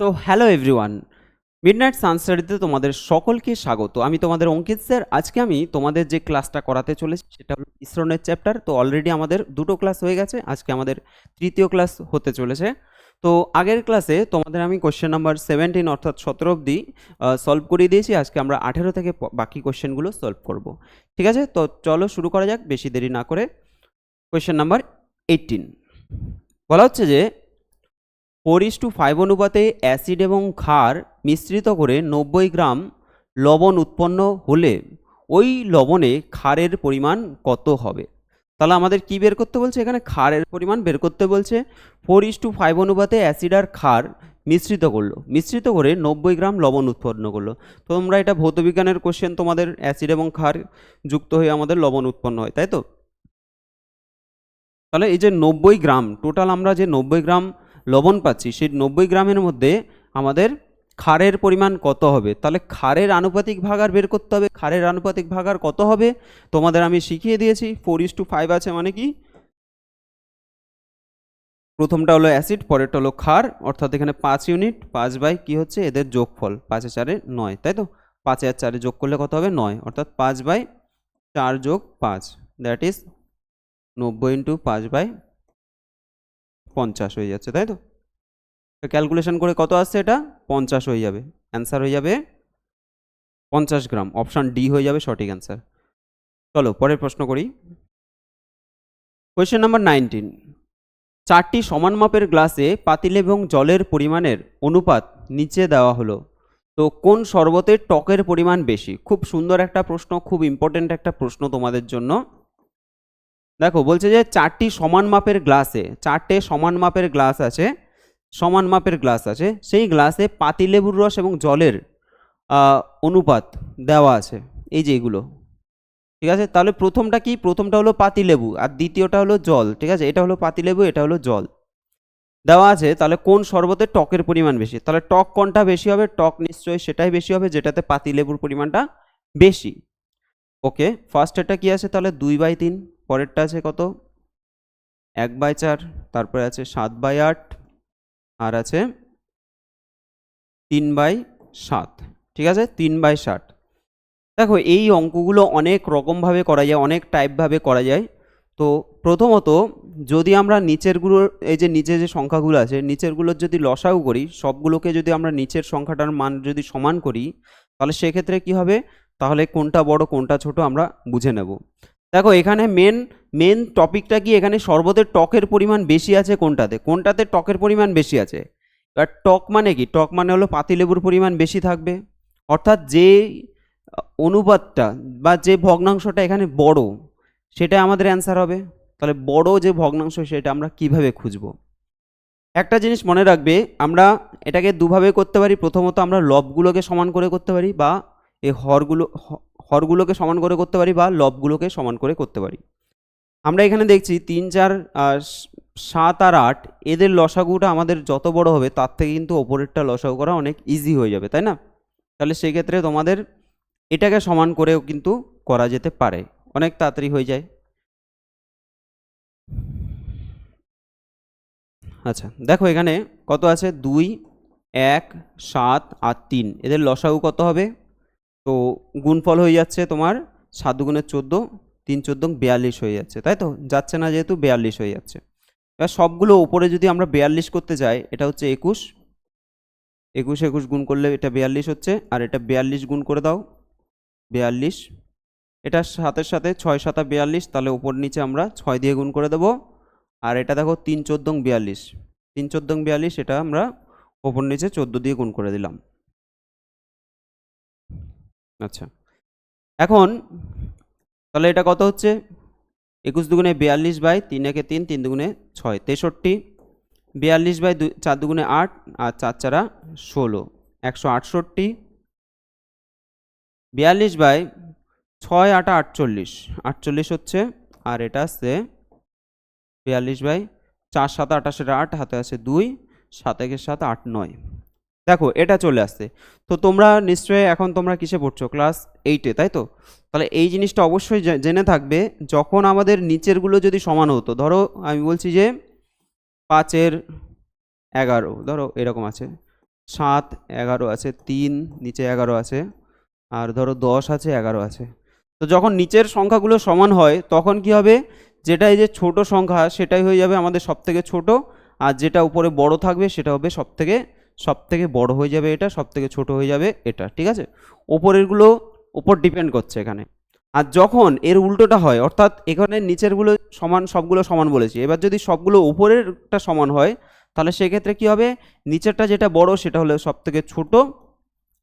তো hello everyone midnight সানস্টাডিতে তোমাদের সকলকে স্বাগত। আমি তোমাদের অঙ্কিত স্যার। আজকে আমি তোমাদের যে ক্লাসটা করাতে চলেছি, সেটা হলো ইসরনের চ্যাপ্টার তো অলরেডি আমাদের দুটো ক্লাস হয়ে গেছে। আজকে আমাদের তৃতীয় ক্লাস হতে চলেছে। তো আগের ক্লাসে তোমাদের আমি কোশ্চেন নাম্বার সেভেন্টিন অর্থাৎ সতেরো অবধি সলভ করিয়ে দিয়েছি। আজকে আমরা আঠেরো থেকে বাকি কোশ্চেনগুলো সলভ করব। ঠিক আছে? তো চলো শুরু করা যাক, বেশি দেরি না করে। কোশ্চেন নাম্বার এইটিন বলা হচ্ছে যে ফোর ইস টু ফাইভ অনুপাতে অ্যাসিড এবং ক্ষার মিশ্রিত করে নব্বই গ্রাম লবণ উৎপন্ন হলে ওই লবণে ক্ষারের পরিমাণ কত হবে? তাহলে আমাদের কি বের করতে বলছে? এখানে ক্ষারের পরিমাণ বের করতে বলছে ফোর ইস টু ফাইভ অনুপাতে অ্যাসিড আর ক্ষার মিশ্রিত করল, মিশ্রিত করে নব্বই গ্রাম লবণ উৎপন্ন করল। তোমরা এটা ভৌতবিজ্ঞানের কোশ্চেন তোমাদের অ্যাসিড এবং ক্ষার যুক্ত হয়ে আমাদের লবণ উৎপন্ন হয়, তাই তো? তাহলে এই যে নব্বই গ্রাম টোটাল আমরা যে নব্বই গ্রাম লবণ পাচ্ছি, সেই নব্বই গ্রামের মধ্যে আমাদের খারের পরিমাণ কত হবে? তাহলে খারের আনুপাতিক ভাগার বের করতে হবে। খারের আনুপাতিক ভাগার কত হবে? তোমাদের আমি শিখিয়ে দিয়েছি। ফোর ইস টু ফাইভ আছে মানে কি? প্রথমটা হলো অ্যাসিড পরেরটা হলো খার অর্থাৎ এখানে পাঁচ ইউনিট পাঁচ বাই কি হচ্ছে? এদের যোগফল। পাঁচে চারে নয়, তাই তো? পাঁচে আর চারে যোগ করলে কত হবে? নয়, অর্থাৎ পাঁচ বাই চার যোগ পাঁচ। দ্যাট ইজ নব্বই ইন্টু পাঁচ বাই পঞ্চাশ হয়ে যাচ্ছে, তাই তো? ক্যালকুলেশন করে কত আসছে এটা? পঞ্চাশ হয়ে যাবে। অ্যান্সার হয়ে যাবে পঞ্চাশ গ্রাম। অপশান ডি হয়ে যাবে সঠিক অ্যান্সার চলো, পরের প্রশ্ন করি। কোয়েশ্চেন নাম্বার নাইনটিন চারটি সমান মাপের গ্লাসে পাতিল এবং জলের পরিমাণের অনুপাত নিচে দেওয়া হলো। তো কোন শরবতের টকের পরিমাণ বেশি? খুব সুন্দর একটা প্রশ্ন, খুব ইম্পর্ট্যান্ট একটা প্রশ্ন তোমাদের জন্য। দেখো, বলছে যে চারটি সমান মাপের গ্লাসে চারটে সমান মাপের গ্লাস আছে, সমান মাপের গ্লাস আছে, সেই গ্লাসে পাতিলেবুর রস এবং জলের অনুপাত দেওয়া আছে, এই যে এগুলো। ঠিক আছে? তাহলে প্রথমটা কি? প্রথমটা হলো পাতিলেবু আর দ্বিতীয়টা হলো জল, ঠিক আছে? এটা হলো পাতিলেবু এটা হলো জল। দেওয়া আছে, তাহলে কোন শরবতে টকের পরিমাণ বেশি? তাহলে টক কোনটা বেশি হবে? টক নিশ্চয়ই সেটাই বেশি হবে, যেটাতে পাতিলেবুর পরিমাণটা বেশি। ওকে ফার্স্ট এটা কি আছে? তাহলে দুই বাই তিন। পরেরটা আছে কত? এক বাই চার, তারপরে আছে সাত বাই আট, আর আছে তিন বাই সাত, ঠিক আছে? তিন বাই ষাট দেখো, এই অঙ্কগুলো অনেক রকমভাবে করা যায়, অনেক টাইপভাবে করা যায়। তো প্রথমত, যদি আমরা নিচেরগুলো এই যে নিচে যে সংখ্যাগুলো আছে নিচেরগুলোর যদি লসাগু করি, সবগুলোকে যদি আমরা নিচের সংখ্যাটার মান যদি সমান করি, তাহলে সেক্ষেত্রে কি হবে? তাহলে কোনটা বড়, কোনটা ছোট আমরা বুঝে নেব। দেখো, এখানে মেন মেন টপিকটা কি? এখানে শরবতের টকের পরিমাণ বেশি আছে কোনটাতে? কোনটাতে টকের পরিমাণ বেশি আছে? এবার টক মানে কি? টক মানে হলো পাতিলেবুর পরিমাণ বেশি থাকবে। অর্থাৎ যে অনুপাতটা বা যে ভগ্নাংশটা এখানে বড়, সেটা আমাদের অ্যান্সার হবে। তাহলে বড় যে ভগ্নাংশ, সেটা আমরা কীভাবে খুঁজব? একটা জিনিস মনে রাখবে, আমরা এটাকে দুভাবে করতে পারি। প্রথমত আমরা লবগুলোকে সমান করে করতে পারি বা এই হরগুলো হরগুলোকে সমান করে করতে পারি বা লবগুলোকে সমান করে করতে পারি। আমরা এখানে দেখছি তিন, চার সাত আর আট, এদের লসাগুটা আমাদের যত বড় হবে তার থেকে কিন্তু ওপরেরটা লসাগু করা অনেক ইজি হয়ে যাবে, তাই না? তাহলে সেক্ষেত্রে তোমাদের এটাকে সমান করেও কিন্তু করা যেতে পারে। অনেক তাড়াতাড়ি হয়ে যায়। আচ্ছা দেখো এখানে কত আছে? দুই, এক, সাত আর তিন। এদের লসাগু কত হবে? তো গুণফল হয়ে যাচ্ছে তোমার সাত দুগুণের চোদ্দ, তিন চোদ্দ বিয়াল্লিশ হয়ে যাচ্ছে, তাই তো? যাচ্ছে না যেহেতু বিয়াল্লিশ হয়ে যাচ্ছে। এবার সবগুলো ওপরে যদি আমরা বিয়াল্লিশ করতে যাই, এটা হচ্ছে একুশ। একুশ একুশ গুণ করলে এটা বিয়াল্লিশ হচ্ছে, আর এটা বিয়াল্লিশ গুণ করে দাও, বিয়াল্লিশ। এটা সাতের সাথে ছয় সাতা বিয়াল্লিশ, তাহলে ওপর নিচে আমরা ছয় দিয়ে গুণ করে দেবো। আর এটা দেখো তিন চোদ্দং বিয়াল্লিশ। তিন চোদ্দং বিয়াল্লিশ, এটা আমরা ওপর নিচে চোদ্দ দিয়ে গুণ করে দিলাম। আচ্ছা। এখন, তাহলে এটা কত হচ্ছে? একুশ দুগুণে বিয়াল্লিশ বাই তিন একে তিন তিন দুগুণে ছয়, তেষট্টি। বিয়াল্লিশ বাই দুই, চার দুগুণে আট, আর চার চারা ষোলো, একশো আটষট্টি। বিয়াল্লিশ বাই ছয় আটা আটচল্লিশ আটচল্লিশ হচ্ছে, আর এটা আসছে বিয়াল্লিশ বাই চার সাত আটাশের আট, হাতে আছে দুই, সাত একের সাত আট নয়। দেখো, এটা চলে আসছে। তো তোমরা নিশ্চয়ই এখন তোমরা কিসে পড়ছো? ক্লাস এইটে তাই তো? তাহলে এই জিনিসটা অবশ্যই জেনে থাকবে, যখন আমাদের নিচেরগুলো যদি সমান হতো, ধরো আমি বলছি যে পাঁচের এগারো, ধরো এরকম আছে। সাত এগারো আছে, তিন নিচে এগারো আছে, আর ধরো দশ আছে, এগারো আছে। তো যখন নিচের সংখ্যাগুলো সমান হয়, তখন কি হবে? যেটা এই যে ছোট সংখ্যা, সেটাই হয়ে যাবে আমাদের সব থেকে ছোট, আর যেটা উপরে বড় থাকবে, সেটা হবে সব থেকে সব থেকে বড় হয়ে যাবে এটা সব থেকে ছোট হয়ে যাবে এটা, ঠিক আছে? ওপরেরগুলো ওপর ডিপেন্ড করছে এখানে। আর যখন এর উল্টোটা হয়, অর্থাৎ এখানে নিচেরগুলো সমান, সবগুলো সমান বলেছি, এবার যদি সবগুলো উপরেরটা সমান হয়, তাহলে সেক্ষেত্রে কি হবে? নিচেরটা যেটা বড়, সেটা হলো সব থেকে ছোট,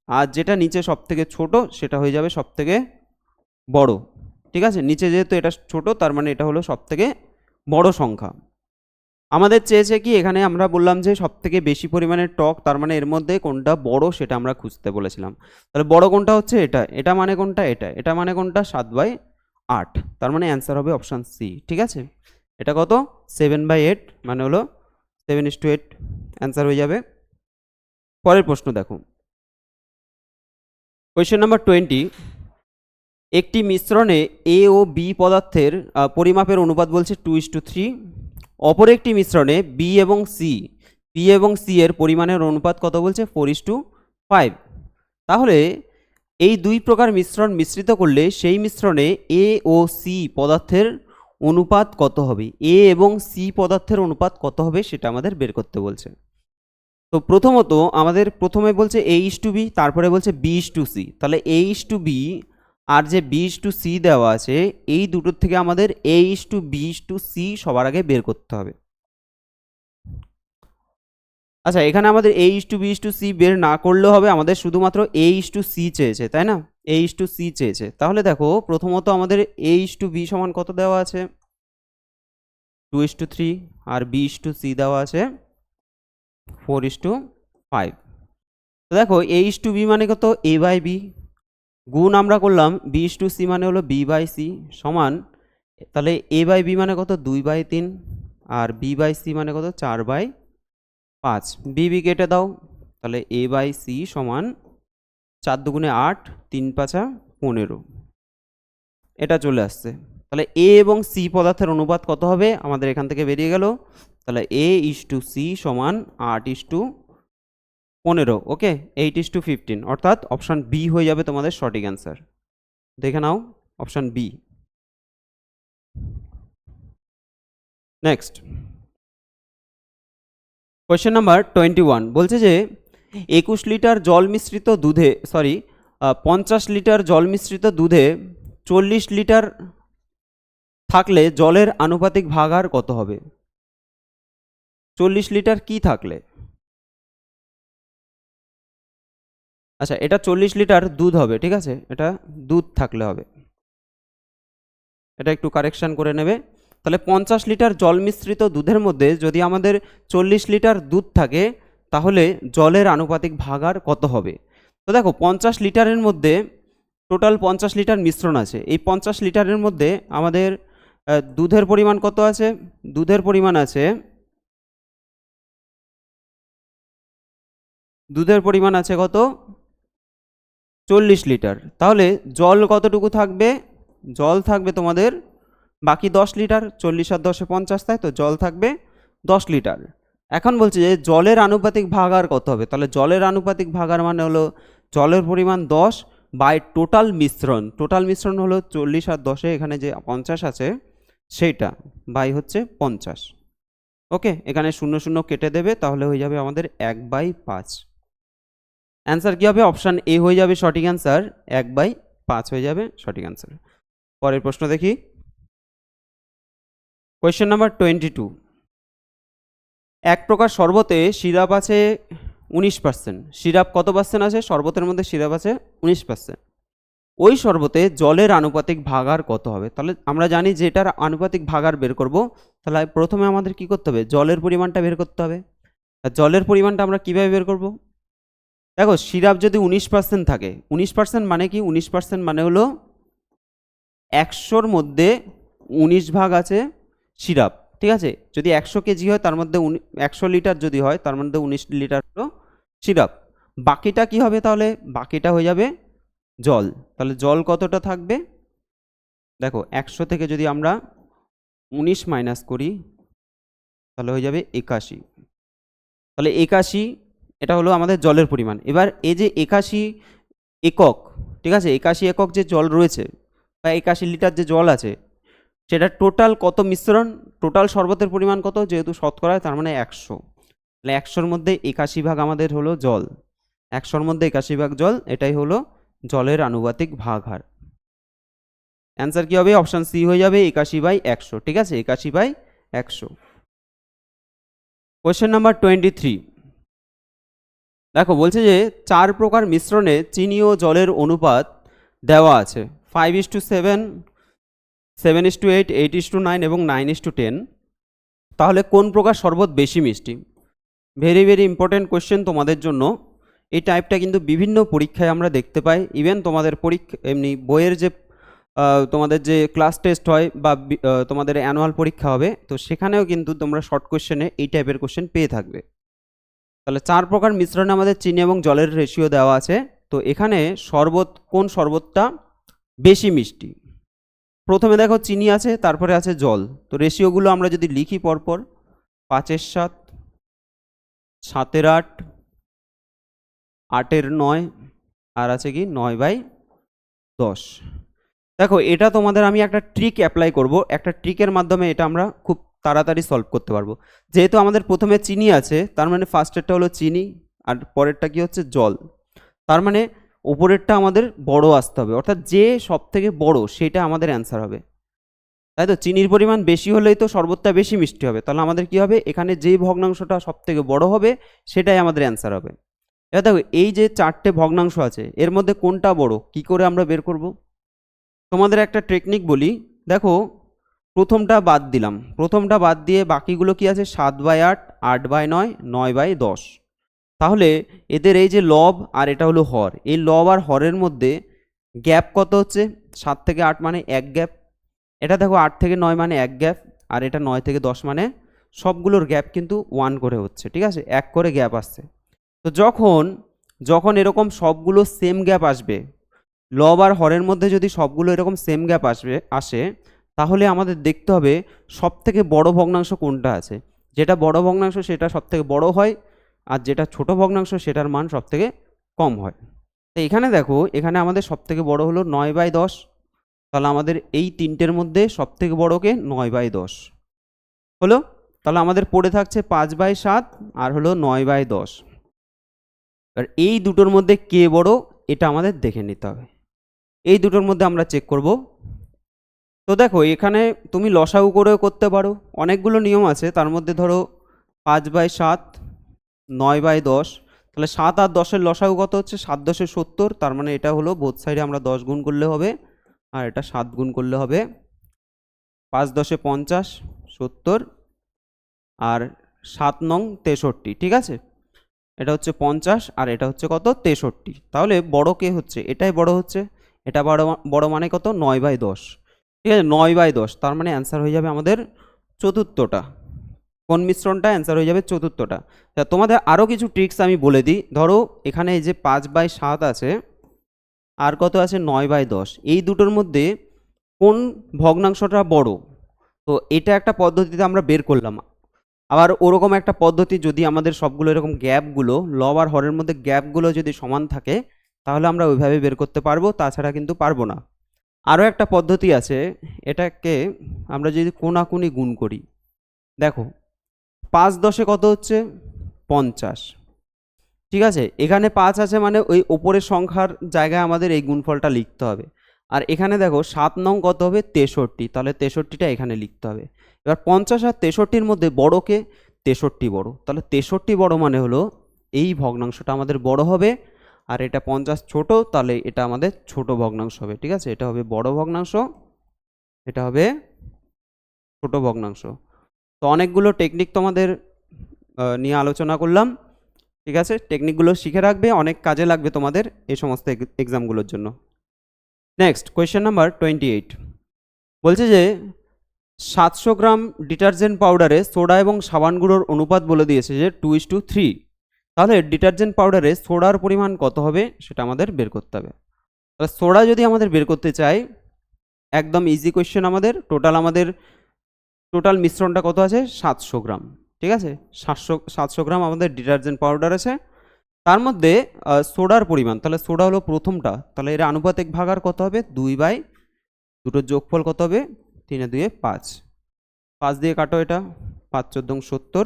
আর যেটা নিচে সব থেকে ছোট, সেটা হয়ে যাবে সব থেকে বড়, ঠিক আছে? নিচে যেহেতু এটা ছোট, তার মানে এটা হলো সব থেকে বড় সংখ্যা। আমাদের চেয়েছে কি, এখানে আমরা বললাম যে সব থেকে বেশি পরিমাণের টক, তার মানে এর মধ্যে কোনটা বড় সেটা আমরা খুঁজতে বলেছিলাম। তাহলে বড় কোনটা হচ্ছে এটা এটা মানে কোনটা এটা এটা মানে কোনটা সাত বাই আট, তার মানে অ্যান্সার হবে অপশান সি, ঠিক আছে? এটা কত? সেভেন বাই এইট মানে হলো seven is to eight, answer হয়ে যাবে। পরের প্রশ্ন দেখো। কোয়েশ্চেন নাম্বার টোয়েন্টি, একটি মিশ্রণে এ ও বি পদার্থের পরিমাপের অনুপাত বলছে টু ইস টু থ্রি অপর একটি মিশ্রণে বি এবং সি বি এবং সি এর পরিমাণের অনুপাত কত বলছে? ফোর ইস টু ফাইভ তাহলে এই দুই প্রকার মিশ্রণ মিশ্রিত করলে সেই মিশ্রণে এ ও সি পদার্থের অনুপাত কত হবে? এ এবং সি পদার্থের অনুপাত কত হবে সেটা আমাদের বের করতে বলছে। তো প্রথমত আমাদের প্রথমে বলছে এ ইস টু বি তারপরে বলছে বি ইস টু সি তাহলে এ ইস টু বি আর যে বি ইস টু সি দেওয়া আছে এই দুটোর থেকে আমাদের A is to B is to C সবার আগে বের করতে হবে আচ্ছা এখানে আমাদের A is to B is to C বের না করলেও হবে আমাদের শুধুমাত্র এ ইস টু সি চেয়েছে তাই না এ ইস টু সি চেয়েছে তাহলে দেখো প্রথমত আমাদের এ ইস টু বি সমান কত দেওয়া আছে টু ইস টু থ্রি আর বি ইস টু সি দেওয়া আছে ফোর ইস টু ফাইভ দেখো এ ইস টু বি মানে কত এ বাই বি গুণ আমরা করলাম বি ইস টু সি মানে হলো বি বাই সি সমান, তাহলে এ বাই বি মানে কত? দুই বাই তিন, আর বি বাই সি মানে কত? চার বাই পাঁচ। বি বি কেটে দাও, তাহলে এ বাই সি সমান চার দুগুণে আট, তিন পাঁচা পনেরো। এটা চলে আসছে। তাহলে এ এবং সি পদার্থের অনুপাত কত হবে? আমাদের এখান থেকে বেরিয়ে গেল। তাহলে এ ইস টু সি সমান আট ইস টু পনেরো okay eight is to fifteen অর্থাৎ অপশান বি হয়ে যাবে তোমাদের সঠিক অ্যান্সার দেখে নাও option B next question number twenty one বলছে যে, একুশ লিটার জল মিশ্রিত দুধে সরি পঞ্চাশ লিটার জল মিশ্রিত দুধে চল্লিশ লিটার থাকলে জলের আনুপাতিক ভাগার কত হবে? চল্লিশ লিটার কি থাকলে? আচ্ছা এটা চল্লিশ লিটার দুধ হবে, ঠিক আছে? এটা দুধ থাকলে হবে। এটা একটু কারেকশান করে নেবে। তাহলে পঞ্চাশ লিটার জল মিশ্রিত দুধের মধ্যে যদি আমাদের চল্লিশ লিটার দুধ থাকে, তাহলে জলের আনুপাতিক ভাগার কত হবে? তো দেখো, পঞ্চাশ লিটারের মধ্যে টোটাল পঞ্চাশ লিটার মিশ্রণ আছে। এই পঞ্চাশ লিটারের মধ্যে আমাদের দুধের পরিমাণ কত আছে? দুধের পরিমাণ আছে, দুধের পরিমাণ আছে কত? চল্লিশ লিটার। তাহলে জল কতটুকু থাকবে? জল থাকবে তোমাদের বাকি দশ লিটার, চল্লিশ আর দশে পঞ্চাশ, তাই তো? জল থাকবে দশ লিটার। এখন বলছে যে জলের আনুপাতিক ভাগার কত হবে? তাহলে জলের আনুপাতিক ভাগার মানে হলো জলের পরিমাণ দশ বাই টোটাল মিশ্রণ। টোটাল মিশ্রণ হলো চল্লিশ আর দশে এখানে যে পঞ্চাশ আছে, সেইটা বাই হচ্ছে পঞ্চাশ। ওকে? এখানে শূন্য শূন্য কেটে দেবে, তাহলে হয়ে যাবে আমাদের এক বাই পাঁচ। অ্যান্সার কী হবে? অপশান এ হয়ে যাবে সঠিক অ্যান্সার এক বাই পাঁচ হয়ে যাবে সঠিক অ্যান্সার পরের প্রশ্ন দেখি। কোয়েশ্চেন নাম্বার টোয়েন্টি টু এক প্রকার শরবতে সিরাপ আছে উনিশ পার্সেন্ট সিরাপ কত পার্সেন্ট আছে? শরবতের মধ্যে সিরাপ আছে উনিশ পার্সেন্ট ওই শরবতে জলের আনুপাতিক ভাগার কত হবে? তাহলে আমরা জানি যে এটার আনুপাতিক ভাগার বের করব। তাহলে প্রথমে আমাদের কি করতে হবে? জলের পরিমাণটা বের করতে হবে। আর জলের পরিমাণটা আমরা কীভাবে বের করব? দেখো, সিরাপ যদি উনিশ পার্সেন্ট থাকে, উনিশ পার্সেন্ট মানে কি? উনিশ পার্সেন্ট মানে হলো একশোর মধ্যে উনিশ ভাগ আছে সিরাপ, ঠিক আছে? যদি একশো কেজি হয়, তার মধ্যে একশো লিটার যদি হয়, তার মধ্যে উনিশ লিটার হলো সিরাপ। বাকিটা কি হবে তাহলে? বাকিটা হয়ে যাবে জল। তাহলে জল কতটা থাকবে? দেখো, একশো থেকে যদি আমরা উনিশ মাইনাস করি, তাহলে হয়ে যাবে একাশি। তাহলে একাশি এটা হলো আমাদের জলের পরিমাণ। এবার এই যে একাশি একক, ঠিক আছে? একাশি একক যে জল রয়েছে বা একাশি লিটার যে জল আছে সেটা টোটাল কত মিশ্রণ? টোটাল শরবতের পরিমাণ কত? যেহেতু শতকরা তার মানে একশো। তাহলে একশোর মধ্যে একাশি ভাগ আমাদের হলো জল। একশোর মধ্যে একাশি ভাগ জল, এটাই হলো জলের আনুপাতিক ভাগ হার। অ্যান্সার কী হবে? অপশান সি হয়ে যাবে একাশি বাই একশো, ঠিক আছে? একাশি বাই একশো। কোয়েশ্চেন নাম্বার টোয়েন্টি থ্রি দেখো, বলছে যে চার প্রকার মিশ্রণে চিনি ও জলের অনুপাত দেওয়া আছে। Five is to seven seven is to eight eight is to nine এবং নাইন ইস টু টেন তাহলে কোন প্রকার শরবত বেশি মিষ্টি? ভেরি ভেরি ইম্পর্টেন্ট কোয়েশ্চেন তোমাদের জন্য। এই টাইপটা কিন্তু বিভিন্ন পরীক্ষায় আমরা দেখতে পাই। ইভেন তোমাদের পরীক্ষা, এমনি বইয়ের যে তোমাদের যে ক্লাস টেস্ট হয় বা তোমাদের অ্যানুয়াল পরীক্ষা হবে, তো সেখানেও কিন্তু তোমরা শর্ট কোশ্চেনে এই টাইপের কোশ্চেন পেয়ে থাকবে। তাহলে চার প্রকার মিশ্রণে আমাদের চিনি এবং জলের রেশিও দেওয়া আছে। তো এখানে শরবত, কোন শরবতটা বেশি মিষ্টি? প্রথমে দেখো চিনি আছে, তারপরে আছে জল। তো রেশিওগুলো আমরা যদি লিখি পরপর, পাঁচের সাত, সাতের আট, আটের নয়, আর আছে কি নয় বাই দশ। দেখো, এটা তোমাদের আমি একটা ট্রিক অ্যাপ্লাই করব। একটা ট্রিকের মাধ্যমে এটা আমরা খুব তাড়াতাড়ি সলভ করতে পারব। যেহেতু আমাদের প্রথমে চিনি আছে, তার মানে ফার্স্টেরটা হলো চিনি, আর পরেরটা কি হচ্ছে জল। তার মানে ওপরেরটা আমাদের বড় আসতে হবে, অর্থাৎ যে সব থেকে বড় সেটা আমাদের অ্যান্সার হবে। তাই তো? চিনির পরিমাণ বেশি হলেই তো শরবতটা বেশি মিষ্টি হবে। তাহলে আমাদের কি হবে? এখানে যেই ভগ্নাংশটা সব থেকে বড় হবে, সেটাই আমাদের অ্যান্সার হবে। এবার দেখো, এই যে চারটে ভগ্নাংশ আছে, এর মধ্যে কোনটা বড়? কি করে আমরা বের করব? তোমাদের একটা টেকনিক বলি। দেখো প্রথমটা বাদ দিলাম। প্রথমটা বাদ দিয়ে বাকিগুলো কি আছে? সাত বাই আট আট বাই নয় নয় বাই দশ। তাহলে এদের এই যে লব আর এটা হলো হর, এই লব আর হরের মধ্যে গ্যাপ কত হচ্ছে? সাত থেকে আট মানে এক গ্যাপ। এটা দেখো আট থেকে নয় মানে এক গ্যাপ আর এটা নয় থেকে দশ মানে সবগুলোর গ্যাপ কিন্তু ওয়ান করে হচ্ছে, ঠিক আছে? এক করে গ্যাপ আসছে। তো যখন যখন এরকম সবগুলো সেম গ্যাপ আসবে, লব আর হরের মধ্যে যদি সবগুলো এরকম সেম গ্যাপ আসবে, আসে তাহলে আমাদের দেখতে হবে সব থেকে বড় ভগ্নাংশ কোনটা আছে। যেটা বড় ভগ্নাংশ সেটা সব থেকে বড় হয়, আর যেটা ছোট ভগ্নাংশ সেটার মান সব থেকে কম হয়। তো এখানে দেখো, এখানে আমাদের সব থেকে বড় হলো নয় বাই দশ। তাহলে আমাদের এই তিনটের মধ্যে সব থেকে বড়কে নয় বাই দশ হলো। তাহলে আমাদের পড়ে থাকছে পাঁচ বাই সাত, আর হলো নয় বাই দশ। আর এই দুটোর মধ্যে কে বড়, এটা আমাদের দেখে নিতে হবে। এই দুটোর মধ্যে আমরা চেক করব। তো দেখো, এখানে তুমি লসাগু করেও করতে পারো। অনেকগুলো নিয়ম আছে। তার মধ্যে ধরো পাঁচ বাই সাত, নয় বাই দশ। তাহলে সাত আর দশের লসাগু কত হচ্ছে? সাত দশে সত্তর। তার মানে এটা হলো বোধ সাইডে আমরা দশ গুণ করলে হবে, আর এটা সাত গুণ করলে হবে পাঁচ দশে পঞ্চাশ, সত্তর, আর সাত নং তেষট্টি, ঠিক আছে? এটা হচ্ছে পঞ্চাশ, আর এটা হচ্ছে কত? তেষট্টি। তাহলে বড় কে হচ্ছে? এটাই বড় হচ্ছে। এটা বড় বড় মানে কত? নয় বাই দশ। ঠিক আছে, নয় বাই দশ, তার মানে অ্যান্সার হয়ে যাবে আমাদের চতুর্থটা। কোন মিশ্রণটা? অ্যান্সার হয়ে যাবে চতুর্থটা। তা তোমাদের আরও কিছু ট্রিক্স আমি বলে দিই। ধরো, এখানে এই যে পাঁচ বাই সাত আছে, আর কত আছে? নয় বাই দশ। এই দুটোর মধ্যে কোন ভগ্নাংশটা বড়? তো এটা একটা পদ্ধতিতে আমরা বের করলাম। আবার ওরকম একটা পদ্ধতি যদি আমাদের সবগুলো এরকম গ্যাপগুলো, লব আর হরের মধ্যে গ্যাপগুলো যদি সমান থাকে, তাহলে আমরা ওইভাবে বের করতে পারব, তাছাড়া কিন্তু পারব না। আরও একটা পদ্ধতি আছে, এটাকে আমরা যদি কোনাকুনি গুণ করি। দেখো, পাঁচ দশে কত হচ্ছে? পঞ্চাশ। ঠিক আছে? এখানে পাঁচ আছে মানে ওই ওপরের সংখ্যার জায়গায় আমাদের এই গুণফলটা লিখতে হবে। আর এখানে দেখো, সাত নং কত হবে? তেষট্টি। তাহলে তেষট্টিটা এখানে লিখতে হবে। এবার পঞ্চাশ আর তেষট্টির মধ্যে বড়কে তেষট্টি বড়। তাহলে তেষট্টি বড় মানে হলো এই ভগ্নাংশটা আমাদের বড় হবে আর এটা পঞ্চাশ ছোট, তাহলে এটা আমাদের ছোট ভগ্নাংশ হবে, ঠিক আছে? এটা হবে বড় ভগ্নাংশ, এটা হবে ছোট ভগ্নাংশ। তো অনেকগুলো টেকনিক তোমাদের নিয়ে আলোচনা করলাম, ঠিক আছে? টেকনিকগুলো শিখে রাখবে, অনেক কাজে লাগবে তোমাদের এই সমস্ত এক্সামগুলোর জন্য। Next question number twenty eight বলছে যে, সাতশো গ্রাম ডিটারজেন্ট পাউডারে সোডা এবং সাবান গুঁড়োর অনুপাত বলে দিয়েছে যে টু ইস টু থ্রি তাহলে ডিটারজেন্ট পাউডারে সোডার পরিমাণ কত হবে সেটা আমাদের বের করতে হবে। তাহলে সোডা যদি আমাদের বের করতে চাই, একদম ইজি কোয়েশ্চেন আমাদের টোটাল আমাদের টোটাল মিশ্রণটা কত আছে? সাতশো গ্রাম, ঠিক আছে? সাতশো সাতশো গ্রাম আমাদের ডিটারজেন্ট পাউডার আছে। তার মধ্যে সোডার পরিমাণ, তাহলে সোডা হলো প্রথমটা, তাহলে এর আনুপাতিক ভাগার কত হবে? দুই বাই, দুটোর যোগফল কত হবে? তিনে দুয়ে পাঁচ। পাঁচ দিয়ে কাটো এটা, পাঁচ চোদ্দ সত্তর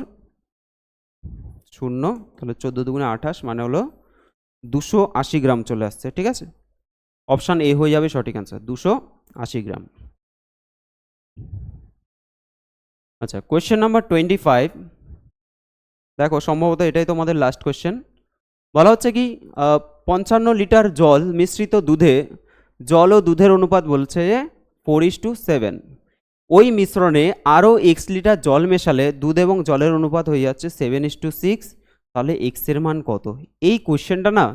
শূন্য, তাহলে চোদ্দ দুগুণে আঠাশ মানে হলো দুশো আশি গ্রাম চলে আসছে, ঠিক আছে? অপশান এ হয়ে যাবে সঠিক অ্যান্সার দুশো আশি গ্রাম। আচ্ছা কোয়েশ্চেন নাম্বার টোয়েন্টি ফাইভ দেখো, সম্ভবত এটাই তোমাদের লাস্ট কোয়েশ্চেন বলা হচ্ছে কি পঞ্চান্ন লিটার জল মিশ্রিত দুধে, জল ও দুধের অনুপাত বলছে যে ফোর ইস টু সেভেন ওই মিশ্রণে আরও এক্স লিটার জল মেশালে দুধ এবং জলের অনুপাত হয়ে যাচ্ছে সেভেন ইস টু সিক্স তাহলে এক্সের মান কত? এই কোশ্চেনটা না,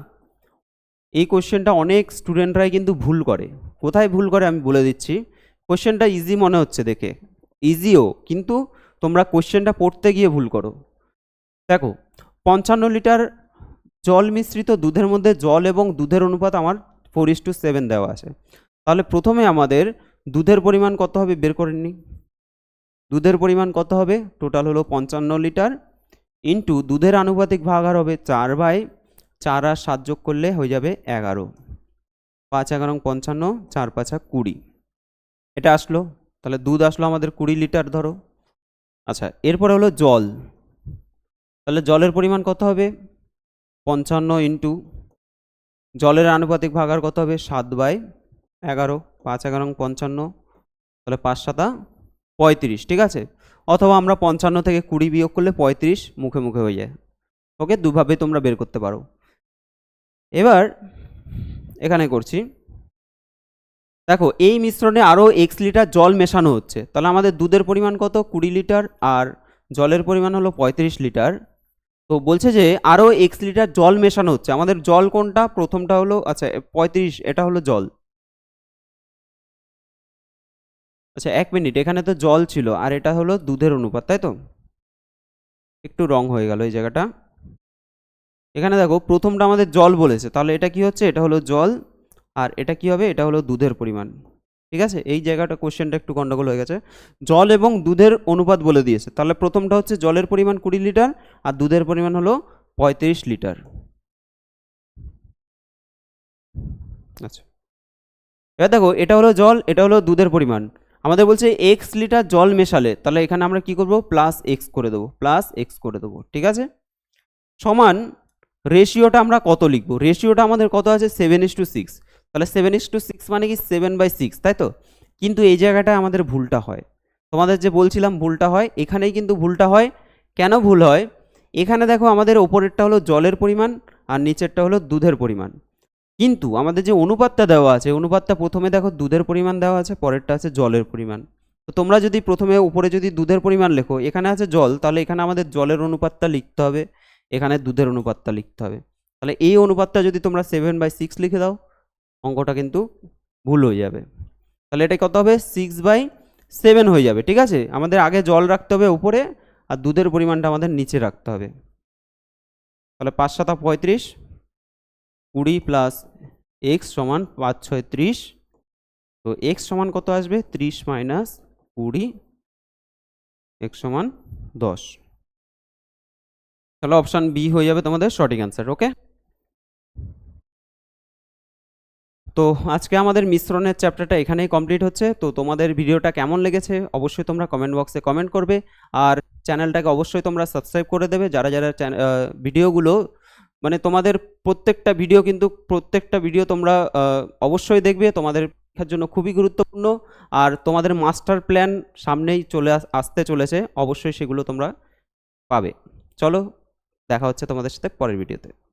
এই কোশ্চেনটা অনেক স্টুডেন্টরাই কিন্তু ভুল করে। কোথায় ভুল করে আমি বলে দিচ্ছি। কোশ্চেনটা ইজি মনে হচ্ছে দেখে। ইজিও কিন্তু তোমরা কোশ্চেনটা পড়তে গিয়ে ভুল করো। দেখো, পঞ্চান্ন লিটার জল মিশ্রিত দুধের মধ্যে জল এবং দুধের অনুপাত আমার ফোর ইস টু সেভেন দেওয়া আছে। তাহলে প্রথমে আমাদের দুধের পরিমাণ কত হবে? বের করে নিই। দুধের পরিমাণ কত হবে? টোটাল হলো পঞ্চান্ন লিটার ইন্টু দুধের আনুপাতিক ভাগ আর হবে চার বাই চার আর সাত যোগ করলে হয়ে যাবে এগারো। পাঁচ এগারো পঞ্চান্ন, চার পাঁচা কুড়ি। এটা আসলো। তাহলে দুধ আসলো আমাদের কুড়ি লিটার, ধরো। আচ্ছা এরপরে হলো জল। তাহলে জলের পরিমাণ কত হবে? পঞ্চান্ন ইন্টু জলের আনুপাতিক ভাগার কত হবে? সাত বাই এগারো, পাঁচ এগারো পঞ্চান্ন, তাহলে পাঁচ সাতা পঁয়ত্রিশ, ঠিক আছে? অথবা আমরা পঞ্চান্ন থেকে কুড়ি বিয়োগ করলে পঁয়ত্রিশ মুখে মুখে হয়ে যায়। ওকে দুভাবে তোমরা বের করতে পারো। এবার এখানে করছি। দেখো, এই মিশ্রণে আরও এক্স লিটার জল মেশানো হচ্ছে। তাহলে আমাদের দুধের পরিমাণ কত? কুড়ি লিটার আর জলের পরিমাণ হলো পঁয়ত্রিশ লিটার। তো বলছে যে আরও এক্স লিটার জল মেশানো হচ্ছে। আমাদের জল কোনটা? প্রথমটা হলো আচ্ছা পঁয়ত্রিশ, এটা হলো জল। আচ্ছা এক মিনিট, এখানে তো জল ছিল, আর এটা হলো দুধের অনুপাত, তাই তো? একটু রং হয়ে গেল এই জায়গাটা। এখানে দেখো, প্রথমটা আমাদের জল বলেছে, তাহলে এটা কি হচ্ছে? এটা হলো জল, আর এটা কি হবে? এটা হলো দুধের পরিমাণ, ঠিক আছে? এই জায়গাটা কোশ্চেনটা একটু গন্ডগোল হয়ে গেছে। জল এবং দুধের অনুপাত বলে দিয়েছে, তাহলে প্রথমটা হচ্ছে জলের পরিমাণ কুড়ি লিটার, আর দুধের পরিমাণ হলো পঁয়ত্রিশ লিটার। আচ্ছা। এবার দেখো, এটা হলো জল, এটা হলো দুধের পরিমাণ আমাদের বলছে এক্স লিটার জল মেশালে, তাহলে এখানে আমরা কি করব? প্লাস এক্স করে দেবো প্লাস এক্স করে দেবো, ঠিক আছে? সমান রেশিওটা আমরা কত লিখব? রেশিওটা আমাদের কত আছে? সেভেন ইস টু সিক্স তাহলে সেভেন ইস টু সিক্স মানে কি? সেভেন বাই সিক্স তাই তো? কিন্তু এই জায়গাটায় আমাদের ভুলটা হয়। তোমাদের যে বলছিলাম ভুলটা হয়, এখানেই কিন্তু ভুলটা হয়। কেন ভুল হয়? এখানে দেখো আমাদের ওপরেরটা হলো জলের পরিমাণ আর নিচেরটা হলো দুধের পরিমাণ। কিন্তু আমাদের যে অনুপাতটা দেওয়া আছে, অনুপাতটা প্রথমে দেখো দুধের পরিমাণ দেওয়া আছে, পরেরটা আছে জলের পরিমাণ। তো তোমরা যদি প্রথমে উপরে যদি দুধের পরিমাণ লেখো, এখানে আছে জল, তাহলে এখানে আমাদের জলের অনুপাতটা লিখতে হবে, এখানে দুধের অনুপাতটা লিখতে হবে। তাহলে এই অনুপাতটা যদি তোমরা সেভেন বাই সিক্স লিখে দাও, অঙ্কটা কিন্তু ভুল হয়ে যাবে। তাহলে এটা কত হবে? সিক্স বাই সেভেন হয়ে যাবে, ঠিক আছে? আমাদের আগে জল রাখতে হবে উপরে, আর দুধের পরিমাণটা আমাদের নিচে রাখতে হবে। তাহলে পাঁচ সাতা পঁয়ত্রিশ কুড়ি প্লাস এক্স সমান পাঁচ ছয় ত্রিশ। তো এক্স সমান কত আসবে? ত্রিশ মাইনাস কুড়ি এক্স সমান দশ। তাহলে অপশান বি হয়ে যাবে তোমাদের সঠিক অ্যান্সার, ওকে? তো আজকে আমাদের মিশ্রণের চ্যাপ্টারটা এখানেই কমপ্লিট হচ্ছে। তো তোমাদের ভিডিওটা কেমন লেগেছে অবশ্যই তোমরা কমেন্ট বক্সে কমেন্ট করবে। আর চ্যানেলটাকে অবশ্যই তোমরা সাবস্ক্রাইব করে দেবে। যারা যারা ভিডিওগুলো মানে তোমাদের প্রত্যেকটা ভিডিও কিন্তু প্রত্যেকটা ভিডিও তোমরা অবশ্যই দেখবে। তোমাদের পরীক্ষার জন্য খুবই গুরুত্বপূর্ণ। আর তোমাদের মাস্টার প্ল্যান সামনেই চলে আস- আসতে চলেছে। অবশ্যই সেগুলো তোমরা পাবে। চলো, দেখা হচ্ছে তোমাদের সাথে পরের ভিডিওতে